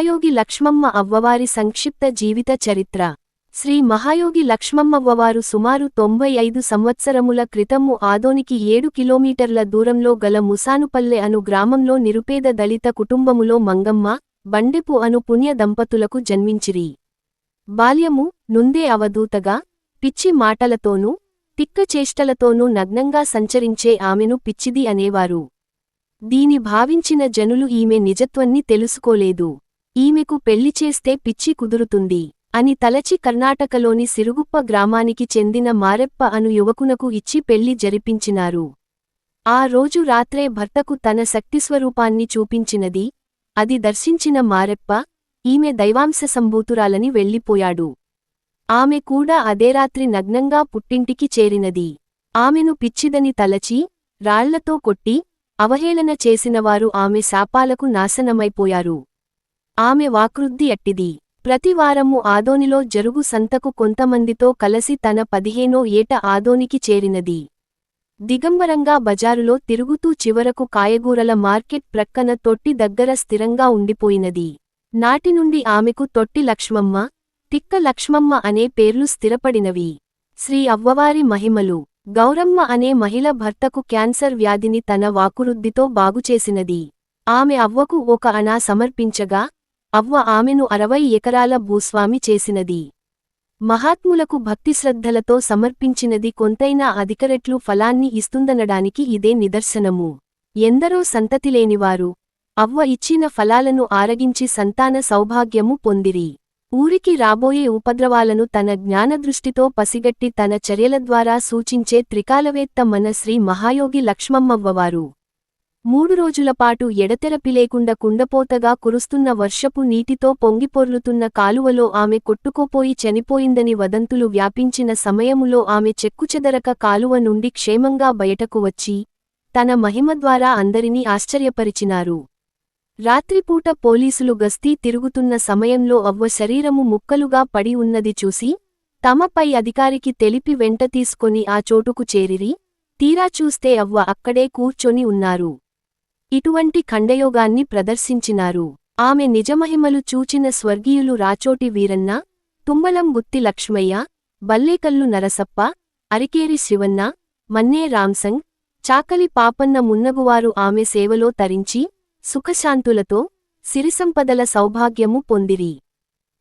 Mahayogi Lakshmamma అవ్వవారి సంక్షిప్త జీవిత చరిత్ర. శ్రీ మహాయోగి లక్ష్మమ్మవ్వవారు సుమారు తొంభై ఐదు సంవత్సరముల క్రితము ఆదోనికి ఏడు కిలోమీటర్ల దూరంలో గల ముసానుపల్లె అను గ్రామంలో నిరుపేద దళిత కుటుంబములో మంగమ్మ బండెపు అను పుణ్య దంపతులకు జన్మించిరి. బాల్యము నుందే అవధూతగా పిచ్చి మాటలతోనూ తిక్కచేష్టలతోనూ నగ్నంగా సంచరించే ఆమెను పిచ్చిది అనేవారు. దీని భావించిన జనులు ఈమె నిజత్వన్ని తెలుసుకోలేదు. ఈమెకు పెళ్ళి చేస్తే పిచ్చి కుదురుతుంది అని తలచి కర్ణాటకలోని సిరుగుప్ప గ్రామానికి చెందిన మారెప్ప అను యువకునకు ఇచ్చి పెళ్ళి జరిపించినారు. ఆ రోజు రాత్రే భర్తకు తన శక్తిస్వరూపాన్ని చూపించినది అది దర్శించిన మారెప్ప ఈమె దైవాంశ సంభూతురాలని వెళ్ళిపోయాడు. ఆమె కూడా అదే రాత్రి నగ్నంగా పుట్టింటికి చేరినది. ఆమెను పిచ్చిదని తలచి రాళ్ళతో కొట్టి అవహేళన చేసినవారు ఆమె శాపాలకు నాశనమైపోయారు. ఆమె వాకృద్ది అట్టిది. ప్రతివారము ఆదోనిలో జరుగు సంతకు కొంతమందితో కలసి తన పదిహేనో ఏట ఆదోనికి చేరినది. దిగంబరంగా బజారులో తిరుగుతూ చివరకు కాయగూరల మార్కెట్ ప్రక్కన తొట్టి దగ్గర స్థిరంగా ఉండిపోయినది. నాటినుండి ఆమెకు తొట్టి లక్ష్మమ్మ తిక్క లక్ష్మమ్మ అనే పేర్లు స్థిరపడినవి. శ్రీ అవ్వవారి మహిమలు. గౌరమ్మ అనే మహిళ భర్తకు క్యాన్సర్ వ్యాధిని తన వాకురుద్దితో బాగుచేసినది. ఆమె అవ్వకు ఒక అనా సమర్పించగా అవ్వ ఆమెను అరవై ఎకరాల భూస్వామి చేసినది. మహాత్ములకు భక్తిశ్రద్ధలతో సమర్పించినది కొంతైనా అధికరెట్లు ఫలాన్ని ఇస్తుందనడానికి ఇదే నిదర్శనము. ఎందరో సంతతిలేనివారు. అవ్వ ఇచ్చిన ఫలాలను ఆరగించి సంతాన సౌభాగ్యము పొందిరి. ఊరికి రాబోయే ఉపద్రవాలను తన జ్ఞానదృష్టితో పసిగట్టి తన చర్యల ద్వారా సూచించే త్రికాలవేత్త మన శ్రీ మహాయోగి లక్ష్మమ్మవ్వవారు. మూడు రోజులపాటు ఎడతెరపి లేకుండా కుండపోతగా కురుస్తున్న వర్షపు నీటితో పొంగిపొర్లుతున్న కాలువలో ఆమె కొట్టుకోపోయి చనిపోయిందని వదంతులు వ్యాపించిన సమయములో ఆమె చెక్కుచెదరక కాలువ నుండి క్షేమంగా బయటకు వచ్చి తన మహిమ ద్వారా అందరినీ ఆశ్చర్యపరిచినారు. రాత్రిపూట పోలీసులు గస్తీ తిరుగుతున్న సమయంలో అవ్వ శరీరము ముక్కలుగా పడి ఉన్నది చూసి తమపై అధికారికి తెలిపి వెంట తీసుకొని ఆ చోటుకు చేరిరి తీరా చూస్తే అవ్వ అక్కడే కూర్చొని ఉన్నారు. ఇటువంటి ఖండయోగాన్ని ప్రదర్శించినారు. ఆమె నిజమహిమలు చూచిన స్వర్గీయులు రాచోటి వీరన్న తుంబలం గుత్తి లక్ష్మయ్య బల్లేకల్లు నరసప్ప అరికేరి శివన్న మన్నే రాంసంగ్ చాకలి పాపన్న మున్నగువారు ఆమె సేవలో తరించి సుఖశాంతులతో సిరిసంపదల సౌభాగ్యము పొందిరి.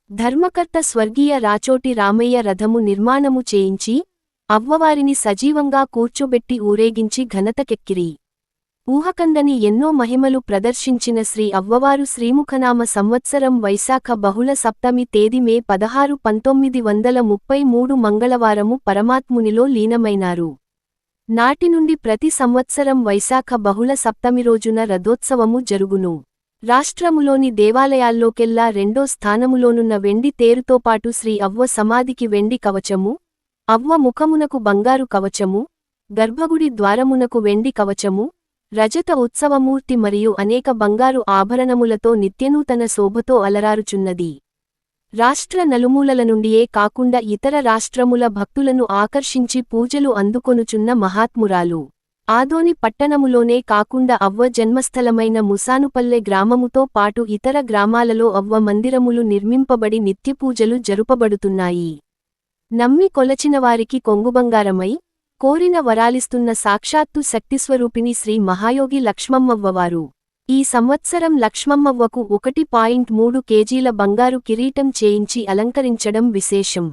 ధర్మకర్త స్వర్గీయ రాచోటి రామయ్య రథము నిర్మాణము చేయించి అవ్వవారిని సజీవంగా కూర్చోబెట్టి ఊరేగించి ఘనతకెక్కిరి ఊహకందని ఎన్నో మహిమలు ప్రదర్శించిన శ్రీ అవ్వవారు శ్రీముఖనామ సంవత్సరం వైశాఖ బహుళ సప్తమి తేదీ మే పదహారు పంతొమ్మిది వందల ముప్పై మూడు మంగళవారము పరమాత్మునిలో లీనమైనారు. నాటి నుండి ప్రతి సంవత్సరం వైశాఖ బహుళ సప్తమి రోజున రథోత్సవము జరుగును. రాష్ట్రములోని దేవాలయాల్లోకెల్లా రెండో స్థానములోనున్న వెండి తేరుతోపాటు శ్రీ అవ్వ సమాధికి వెండి కవచము అవ్వ ముఖమునకు బంగారు కవచము గర్భగుడి ద్వారమునకు వెండి కవచము రజత ఉత్సవమూర్తి మరియు అనేక బంగారు ఆభరణములతో నిత్యనూతన శోభతో అలరారుచున్నది. రాష్ట్ర నలుమూలల నుండియే కాకుండా ఇతర రాష్ట్రముల భక్తులను ఆకర్షించి పూజలు అందుకొనుచున్న మహాత్మురాలు. ఆదోని పట్టణములోనే కాకుండా అవ్వ జన్మస్థలమైన ముసానుపల్లె గ్రామముతో పాటు ఇతర గ్రామాలలో అవ్వ మందిరములు నిర్మింపబడి నిత్యపూజలు జరుపబడుతున్నాయి. నమ్మి కొలచినవారికి కొంగుబంగారమై కోరిన వరాలిస్తున్న సాక్షాత్తు శక్తిస్వరూపిణి శ్రీ మహాయోగి లక్ష్మమ్మవ్వవారు. ఈ సంవత్సరం లక్ష్మమ్మవ్వకు ఒకటి పాయింట్ మూడు కేజీల బంగారు కిరీటం చేయించి అలంకరించడం విశేషం.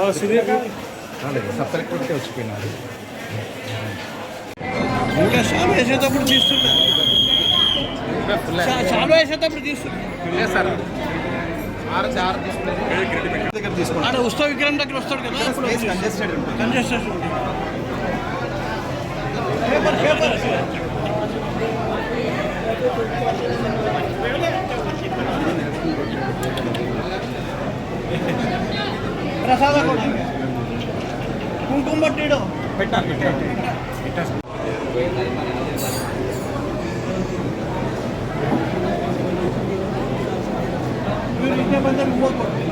సబ్ కలెక్టర్కే వచ్చిపోయినారు ఇంకా షాప్ వేసేటప్పుడు తీస్తున్నా షాప్ వేసేటప్పుడు తీస్తున్నా సార్ అక్కడ ఉత్సవ విగ్రహం దగ్గర వస్తాడు కదా కంజెస్టెడ్ Thank you. ಪ್ರಸಾದ ಕೊಡಿ ಕುಂಕುಮ ಬಟ್ಟಿಡು ಬೆಟ್ಟ ಇವ್ರು ಇಲ್ಲೇ ಬಂದರೆ ಮೂವತ್ತು ಕೊಡ್ತೀವಿ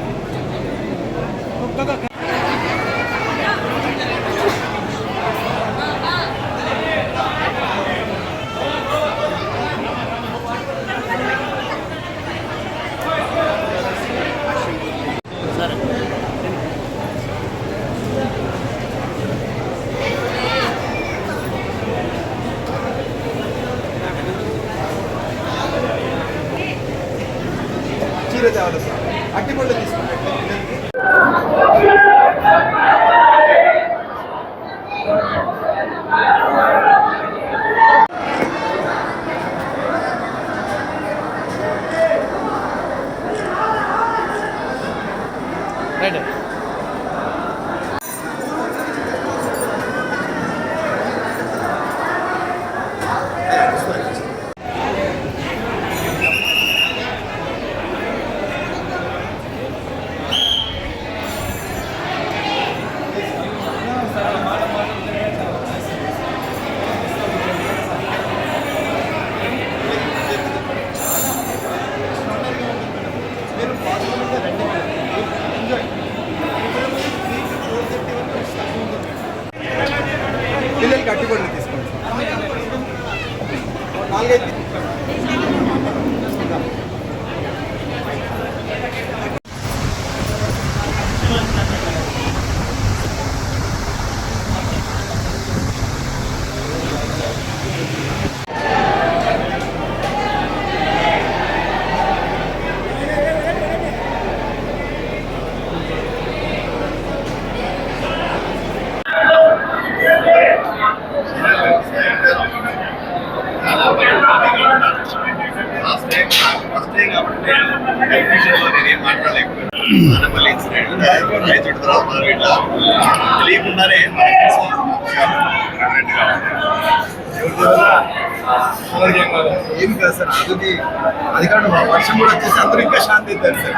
y tercero.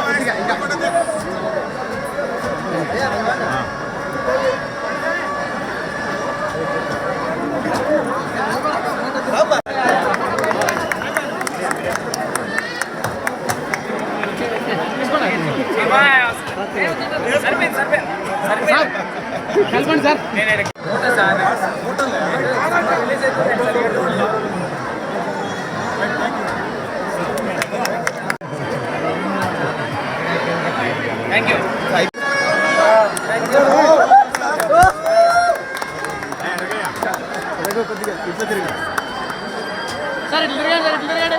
కలపండి సార్ థ్యాంక్ యూ సార్ ఇట్లా తిరిగాడు. సార్ ఇట్లా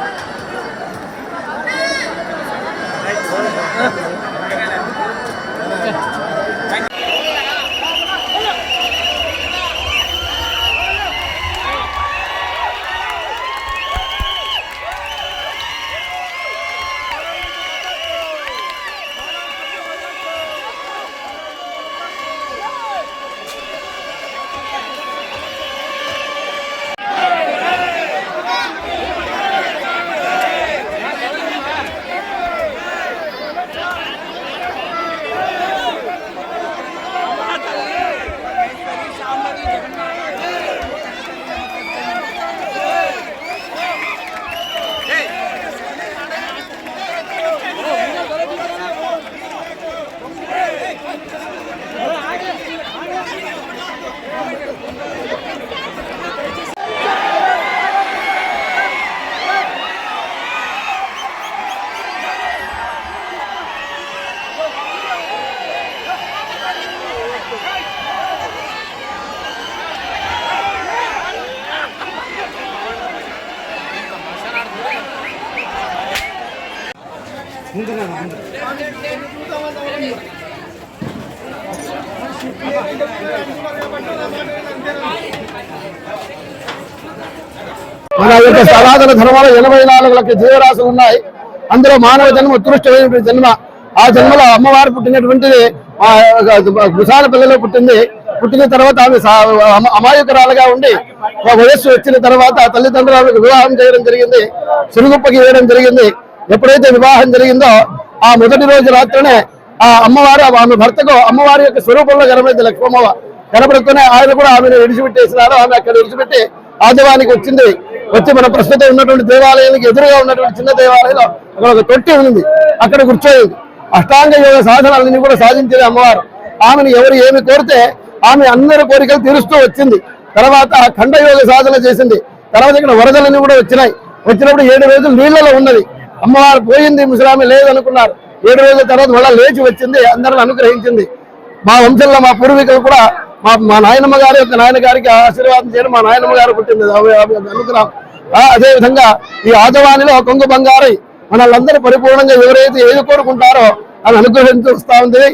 మన యొక్క సనాతన ధర్మాలు ఎనభై నాలుగు లక్ష జీవరాశులు ఉన్నాయి. అందులో మానవ జన్మ ఉత్కృష్టమైనటువంటి జన్మ. ఆ జన్మలో అమ్మవారు పుట్టినటువంటిది గుసాల పిల్లలు పుట్టింది. పుట్టిన తర్వాత ఆమె అమాయకురాలుగా ఉండి వయస్సు వచ్చిన తర్వాత తల్లిదండ్రులకు వివాహం చేయడం జరిగింది. సురుగుప్పకి వేయడం జరిగింది. ఎప్పుడైతే వివాహం జరిగిందో ఆ మొదటి రోజు రాత్రినే ఆ అమ్మవారు ఆమె భర్తకు అమ్మవారి యొక్క స్వరూపంలో కనబడింది లక్ష్మమ్మ. కనబడుతూనే ఆయన కూడా ఆమెను విడిచిపెట్టేసినారు. ఆమె అక్కడ విడిచిపెట్టి ఆదివానికి వచ్చింది. వచ్చి మన ప్రస్తుతం ఉన్నటువంటి దేవాలయానికి ఎదురుగా ఉన్నటువంటి చిన్న దేవాలయంలో అక్కడ ఒక తొట్టి ఉంది. అక్కడ కూర్చోయింది. అష్టాంగ యోగ సాధనాలన్నీ కూడా సాధించేది అమ్మవారు. ఆమెను ఎవరు ఏమి కోరితే ఆమె అందరి కోరికలు తీరుస్తూ వచ్చింది. తర్వాత ఖండయోగ సాధన చేసింది. తర్వాత ఇక్కడ వరదలన్నీ కూడా వచ్చినాయి. వచ్చినప్పుడు ఏడు రోజులు నీళ్ళలో ఉన్నది. అమ్మవారు పోయింది ముసలామె లేదనుకున్నారు. ఏడు రోజుల తర్వాత మళ్ళీ లేచి వచ్చింది అందరిని అనుగ్రహించింది. మా వంశంలో మా పూర్వీకులు కూడా మా మా నాయనమ్మ గారి యొక్క నాయన గారికి ఆశీర్వాదం చేయడం మా నాయనమ్మ గారు పుట్టింది. అనుగ్రహం. అదేవిధంగా అదే విధంగా ఈ ఆదవానిలో కొంగు బంగారై మనల్ందరూ పరిపూర్ణంగా ఎవరైతే ఏది కోరుకుంటారో అని అనుగ్రహించి ఉంది.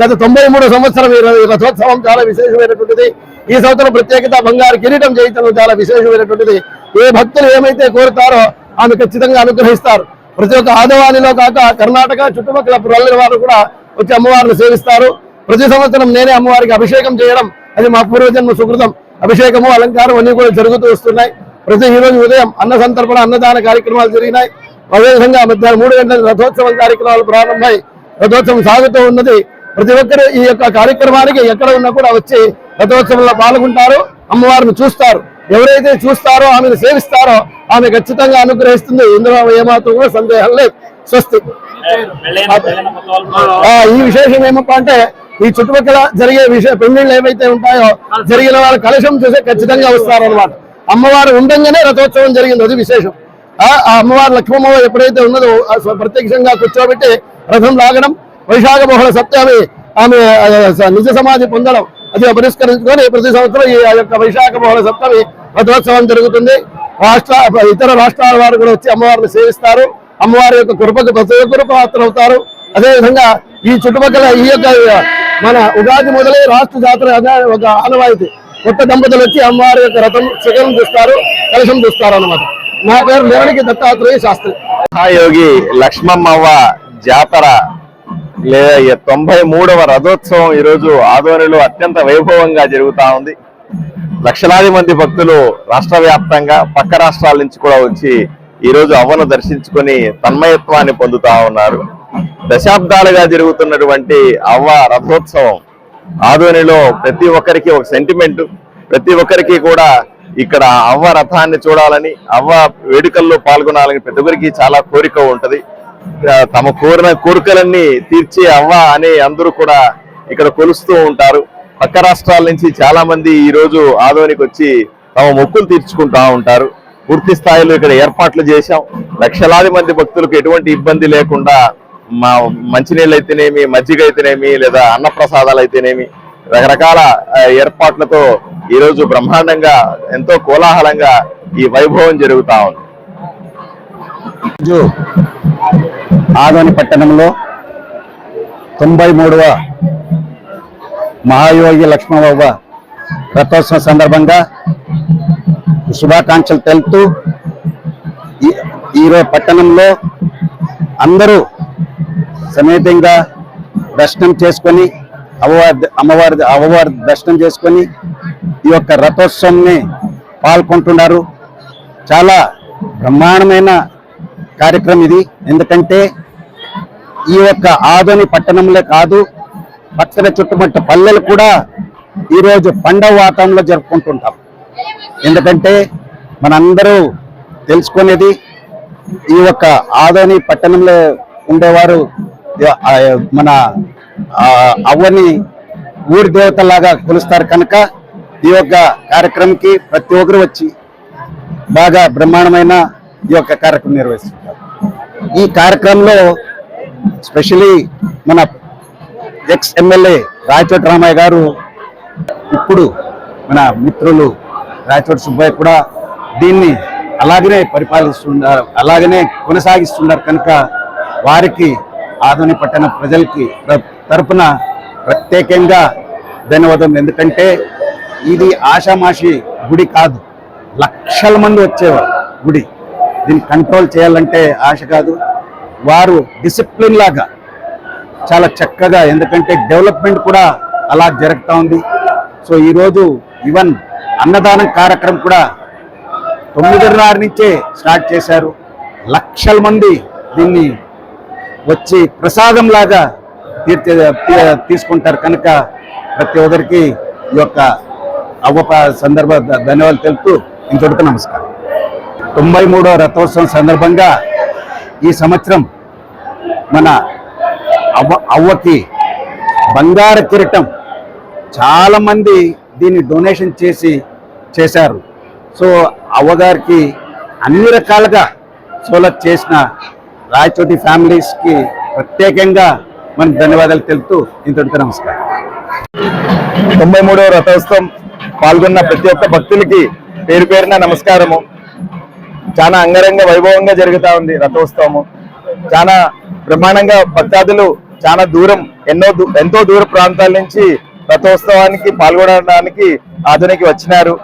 గత తొంభై మూడు సంవత్సరం ఈ రథోత్సవం చాలా విశేషమైనటువంటిది. ఈ సంవత్సరం ప్రత్యేకత బంగారు కిరీటం చేయించడం చాలా విశేషమైనటువంటిది. ఏ భక్తులు ఏమైతే కోరుతారో ఆమె ఖచ్చితంగా అనుగ్రహిస్తారు. ప్రతి ఒక్క ఆదివారిలో కాక కర్ణాటక చుట్టుపక్కల ప్రజల వారు కూడా వచ్చి అమ్మవారిని సేవిస్తారు. ప్రతి సంవత్సరం నేనే అమ్మవారికి అభిషేకం చేయడం అది మా పూర్వజన్మ సుకృతం. అభిషేకము అలంకారం అన్ని కూడా జరుగుతూ వస్తున్నాయి. ప్రతి ఈరోజు ఉదయం అన్న సంతర్పణ అన్నదాన కార్యక్రమాలు జరిగినాయి. అదేవిధంగా మధ్యాహ్నం మూడు గంటల రథోత్సవం కార్యక్రమాలు ప్రారంభమై రథోత్సవం సాగుతూ ఉన్నది. ప్రతి ఒక్కరు ఈ యొక్క కార్యక్రమానికి ఎక్కడ ఉన్నా కూడా వచ్చి రథోత్సవంలో పాల్గొంటారు అమ్మవారిని చూస్తారు. ఎవరైతే చూస్తారో ఆమెను సేవిస్తారో ఆమె ఖచ్చితంగా అనుగ్రహిస్తుంది. ఇందులో ఏమాత్రం కూడా సందేహం లేదు. స్వస్తి. ఆ, ఈ విశేషం ఏమప్ప అంటే ఈ చుట్టుపక్కల జరిగే విషయ పెళ్ళిళ్ళు ఏవైతే ఉంటాయో జరిగిన వాళ్ళు కలశం చూసే ఖచ్చితంగా వస్తారన్నమాట. అమ్మవారు ఉండగానే రథోత్సవం జరిగింది. అది విశేషం. ఆ అమ్మవారు లక్ష్మమ్మ ఎప్పుడైతే ఉన్నదో ప్రత్యక్షంగా కూర్చోబెట్టి రథం లాగడం వైశాఖ బహుళ సప్తమి ఆమె నిజ సమాధి పొందడం అది పరిష్కరించుకొని ప్రతి సంవత్సరం ఈ యొక్క వైశాఖ బహుళ సప్తమి రథోత్సవం జరుగుతుంది. రాష్ట్ర ఇతర రాష్ట్రాల వారు కూడా వచ్చి అమ్మవారిని సేవిస్తారు. అమ్మవారి యొక్క కృపకు ప్రతి ఒక్కరు పాత్రవుతారు అదేవిధంగా ఈ చుట్టుపక్కల ఈ యొక్క మన ఉగాది మొదలై రాష్ట్ర జాతర ఒక ఆనవాయితీ. కొత్త దంపతులు వచ్చి అమ్మవారి యొక్క రథం శిఖరం చూస్తారు కలశం చూస్తారు అనమాట నా పేరు నిరణికి దత్తాత్రేయ శాస్త్రి. మహాయోగి లక్ష్మమ్మవ్వ జాతర లేదా తొంభై మూడవ రథోత్సవం ఈరోజు ఆదోనిలో అత్యంత వైభవంగా జరుగుతా ఉంది. లక్షలాది మంది భక్తులు రాష్ట్ర వ్యాప్తంగా పక్క రాష్ట్రాల నుంచి కూడా వచ్చి ఈ రోజు అవ్వను దర్శించుకొని తన్మయత్వాన్ని పొందుతా ఉన్నారు. దశాబ్దాలుగా జరుగుతున్నటువంటి అవ్వ రథోత్సవం ఆదోనిలో ప్రతి ఒక్కరికి ఒక సెంటిమెంట్ ప్రతి ఒక్కరికి కూడా ఇక్కడ అవ్వ రథాన్ని చూడాలని అవ్వ వేడుకల్లో పాల్గొనాలని ప్రతి ఒక్కరికి చాలా కోరిక ఉంటుంది. తమ కోరిన కోరికలన్నీ తీర్చే అవ్వ అని అందరూ కూడా ఇక్కడ కొలుస్తూ ఉంటారు. పక్క రాష్ట్రాల నుంచి చాలా మంది ఈ రోజు ఆదోనికి వచ్చి తమ మొక్కులు తీర్చుకుంటా ఉంటారు. పూర్తి స్థాయిలో ఇక్కడ ఏర్పాట్లు చేశాం. లక్షలాది మంది భక్తులకు ఎటువంటి ఇబ్బంది లేకుండా మా మంచినీళ్ళు అయితేనేమి మజ్జిగ అయితేనేమి లేదా అన్నప్రసాదాలు అయితేనేమి రకరకాల ఏర్పాట్లతో ఈరోజు బ్రహ్మాండంగా ఎంతో కోలాహలంగా ఈ వైభవం జరుగుతా ఉంది. ఆదోని పట్టణంలో తొంభై మూడవ మహాయోగి లక్ష్మణబాబు రథోత్సవం సందర్భంగా శుభాకాంక్షలు తెలుపుతూ ఈ- ఈరోజు పట్టణంలో అందరూ సమేతంగా దర్శనం చేసుకొని అమ్మవారి అమ్మవారి అమ్మవారి దర్శనం చేసుకొని ఈ యొక్క రథోత్సవంని పాల్గొంటున్నారు. చాలా బ్రహ్మాండమైన కార్యక్రమం ఇది. ఎందుకంటే ఈ యొక్క ఆదోని పట్టణంలో కాదు పక్కన చుట్టుముట్టు పల్లెలు కూడా ఈరోజు పండగ వాతావరణంలో జరుపుకుంటుంటాం. ఎందుకంటే మనందరూ తెలుసుకునేది ఈ యొక్క ఆదోని పట్టణంలో ఉండేవారు మన ఆ, అవ్వని ఊరి దేవతలాగా కొలుస్తారు కనుక ఈ యొక్క కార్యక్రమంకి ప్రతి ఒక్కరు వచ్చి బాగా బ్రహ్మాండమైన ఈ యొక్క కార్యక్రమం నిర్వహిస్తుంటారు. ఈ కార్యక్రమంలో స్పెషలీ మన ఎక్స్ ఎమ్మెల్యే రాయచోటి రామయ్య గారు ఇప్పుడు మన మిత్రులు రాయచోటి సుబ్బయ్య కూడా దీన్ని అలాగనే పరిపాలిస్తున్నారు అలాగనే కొనసాగిస్తున్నారు కనుక వారికి ఆధుని పట్టణ ప్రజలకి తరపున ప్రత్యేకంగా ధన్యవాదం ఎందుకంటే ఇది ఆషామాషి గుడి కాదు లక్షల మంది వచ్చేవారు గుడి. దీన్ని కంట్రోల్ చేయాలంటే ఆశ కాదు. వారు డిసిప్లిన్ లాగా చాలా చక్కగా ఎందుకంటే డెవలప్మెంట్ కూడా అలా జరుగుతూ ఉంది. సో ఈరోజు ఈవెన్ అన్నదానం కార్యక్రమం కూడా తొమ్మిదిన్నర నుంచే స్టార్ట్ చేశారు. లక్షల మంది దీన్ని వచ్చి ప్రసాదం లాగా తీర్చే తీ- తీసుకుంటారు. కనుక ప్రతి ఒక్కరికి ఈ యొక్క అవ్వప సందర్భ ధన్యవాదాలు తెలుపుతూ ఇంతటితో నమస్కారం. తొంభై మూడో రథోత్సవం సందర్భంగా ఈ సంవత్సరం మన అవ్వ అవ్వకి బంగారు కిరీటం చాలామంది దీన్ని డొనేషన్ చేసి చేశారు. సో అవ్వగారికి అన్ని రకాలుగా సోలత్ చేసిన రాయచోటి ఫ్యామిలీస్కి ప్రత్యేకంగా మనం ధన్యవాదాలు తెలుపుతూ ఇంతటితో నమస్కారం. తొంభై మూడవ రథోత్సవం పాల్గొన్న ప్రతి ఒక్క భక్తులకి పేరు పేరున నమస్కారము. చాలా అంగరంగ వైభవంగా జరుగుతూ ఉంది రథోత్సవము. చాలా బ్రహ్మాండంగా భక్తాదులు చాలా దూరం ఎన్నో దూ- ఎంతో దూర ప్రాంతాల నుంచి రథోత్సవానికి పాల్గొనడానికి ఆధునికి వచ్చినారు.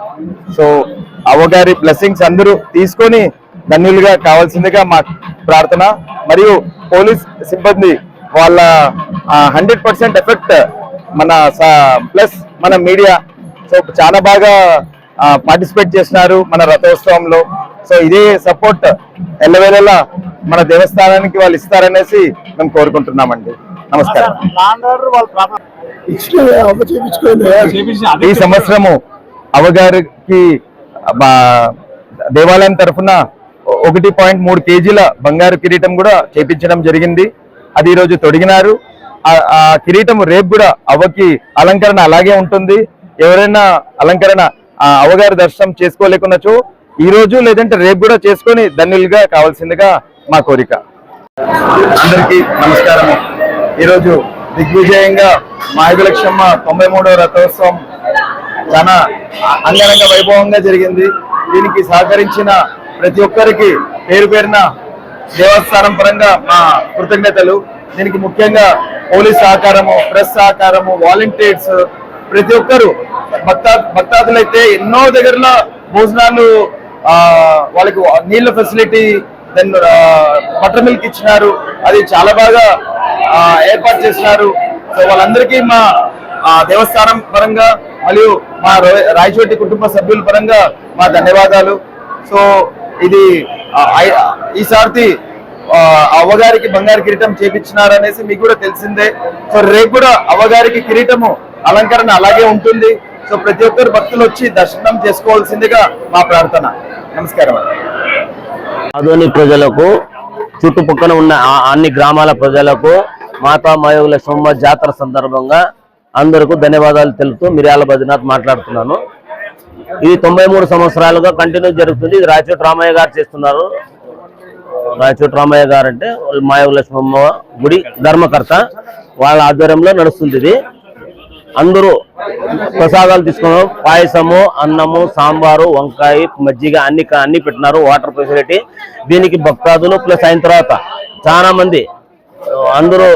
సో అవ్వగారి బ్లెస్సింగ్స్ అందరూ తీసుకొని ధన్యులుగా కావాల్సిందిగా మా ప్రార్థన. మరియు పోలీస్ సిబ్బంది వాళ్ళ హండ్రెడ్ పర్సెంట్ ఎఫెక్ట్ మన ప్లస్ మన మీడియా. సో చాలా బాగా పార్టిసిపేట్ చేసినారు మన రథోత్సవంలో. సో ఇదే సపోర్ట్ ఎల్లవేళలా మన దేవస్థానానికి వాళ్ళు ఇస్తారనేసి మేము కోరుకుంటున్నామండి. నమస్కారం. ఈ సంవత్సరము అవగారికి దేవాలయం తరఫున ఒకటి పాయింట్ మూడు కేజీల బంగారు కిరీటం కూడా చేపించడం జరిగింది. అది ఈ రోజు తొడిగినారు. ఆ- కిరీటం రేపు కూడా అవ్వకి అలంకరణ అలాగే ఉంటుంది. ఎవరైనా అలంకరణ ఆ అవ్వగారి దర్శనం చేసుకోలేకున్నచో ఈ రోజు లేదంటే రేపు కూడా చేసుకొని ధన్యులుగా కావాల్సిందిగా మా కోరిక. అందరికీ నమస్కారము. ఈరోజు దిగ్విజయంగా మాయగులక్ష్మ తొంభై మూడవ రథోత్సవం చాలా అంగరంగ వైభవంగా జరిగింది. దీనికి సహకరించిన ప్రతి ఒక్కరికి పేరు పేరున దేవస్థానం పరంగా మా కృతజ్ఞతలు. దీనికి ముఖ్యంగా పోలీస్ సహకారము ప్రెస్ సహకారము వాలంటీర్స్ ప్రతి ఒక్కరు భక్తా భక్తాదులైతే ఎన్నో దగ్గరలో భోజనాలు ఆ, వాళ్ళకి నీళ్ళ ఫెసిలిటీ దెన్ బటర్ మిల్క్ ఇచ్చినారు. అది చాలా బాగా ఏర్పాటు చేసినారు సో వాళ్ళందరికీ మా దేవస్థానం పరంగా మరియు మా రాయచోటి కుటుంబ సభ్యుల పరంగా మా ధన్యవాదాలు. సో ఇది ఈసారి అవ్వగారికి బంగారు కిరీటం చేపించినారు అనేసి మీకు కూడా తెలిసిందే. సో రేపు కూడా అవ్వగారికి కిరీటము అలంకరణ అలాగే ఉంటుంది. సో ప్రతి ఒక్కరు భక్తులు వచ్చి దర్శనం చేసుకోవాల్సిందిగా మా ప్రార్థన. నమస్కారం ఆధునిక ప్రజలకు చుట్టుపక్కల ఉన్న అన్ని గ్రామాల ప్రజలకు మాతామయోగుల సోమ జాతర సందర్భంగా అందరికీ ధన్యవాదాలు తెలుపుతూ మిర్యాల బద్రీనాథ్ మాట్లాడుతున్నాను. ఇది తొంభై మూడు సంవత్సరాలుగా కంటిన్యూ జరుగుతుంది. ఇది రాయచోటి రామయ్య గారు చేస్తున్నారు. రాయచోటి రామయ్య గారు అంటే మాయోగుల గుడి ధర్మకర్త వాళ్ళ ఆధ్వర్యంలో నడుస్తుంది ఇది. అందరూ ప్రసాదాలు తీసుకున్నారు. పాయసము అన్నము సాంబారు వంకాయ మజ్జిగ అన్ని అన్ని పెట్టినారు. Water facility. దీనికి భక్తాదులు ప్లస్ అయిన తర్వాత చాలా మంది అందరూ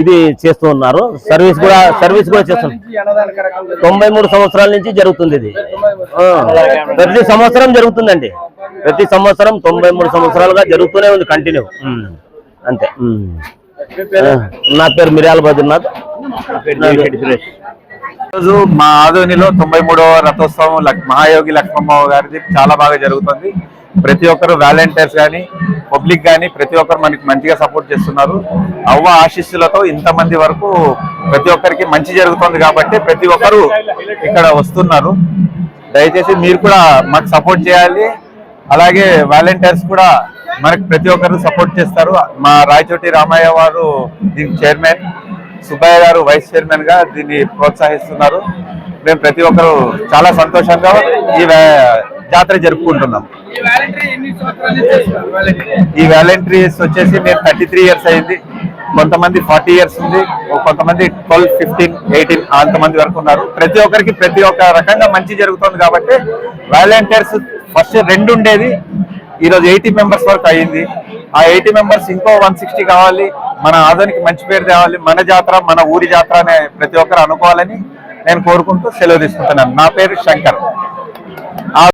ఇది చేస్తూ ఉన్నారు. సర్వీస్ కూడా సర్వీస్ కూడా చేస్తున్నారు. తొంభై మూడు సంవత్సరాల నుంచి జరుగుతుంది ఇది. ప్రతి సంవత్సరం జరుగుతుందండి. ప్రతి సంవత్సరం తొంభై మూడు సంవత్సరాలుగా జరుగుతూనే ఉంది కంటిన్యూ అంతే. నా పేరు మిర్యాల బద్రీనాథ్. ఈరోజు మా ఆదోనిలో తొంభై మూడవ రథోత్సవం లక్- మహాయోగి లక్ష్మమ్మ గారిది చాలా బాగా జరుగుతుంది. ప్రతి ఒక్కరు వాలంటీర్స్ కానీ పబ్లిక్ కానీ ప్రతి ఒక్కరు మనకి మంచిగా సపోర్ట్ చేస్తున్నారు. అవ్వ ఆశీస్సులతో ఇంతమంది వరకు ప్రతి ఒక్కరికి మంచి జరుగుతుంది కాబట్టి ప్రతి ఒక్కరు ఇక్కడ వస్తున్నారు. దయచేసి మీరు కూడా మాకు సపోర్ట్ చేయాలి. అలాగే వాలంటీర్స్ కూడా మనకు ప్రతి ఒక్కరు సపోర్ట్ చేస్తారు. మా రాయచోటి రామయ్య వారు దీనికి చైర్మన్. సుబ్బయ్య గారు వైస్ చైర్మన్గా దీన్ని ప్రోత్సహిస్తున్నారు. మేము ప్రతి ఒక్కరు చాలా సంతోషంగా ఈ జాతర జరుపుకుంటున్నాం. ఈ వాలంటీర్స్ వచ్చేసి మేము థర్టీ త్రీ ఇయర్స్ అయింది. కొంతమంది ఫార్టీ ఇయర్స్ ఉంది. కొంతమంది ట్వెల్వ్ ఫిఫ్టీన్ ఎయిటీన్ అంతమంది వరకు ఉన్నారు. ప్రతి ఒక్కరికి ప్రతి ఒక్క రకంగా మంచి జరుగుతుంది కాబట్టి వాలంటీర్స్ ఫస్ట్ రెండు ఉండేది. ఈరోజు ఎయిటీ మెంబర్స్ వరకు అయ్యింది ఆ ఎయిటీ మెంబర్స్ ఇంకో వన్ సిక్స్టీ కావాలి. మన ఆదానికి మంచి పేరు తేవాలి. మన జాతర మన ఊరి జాతర అనే ప్రతి ఒక్కరు అనుకోవాలని నేను కోరుకుంటూ సెలవు తీసుకుంటున్నాను. నా పేరు శంకర్.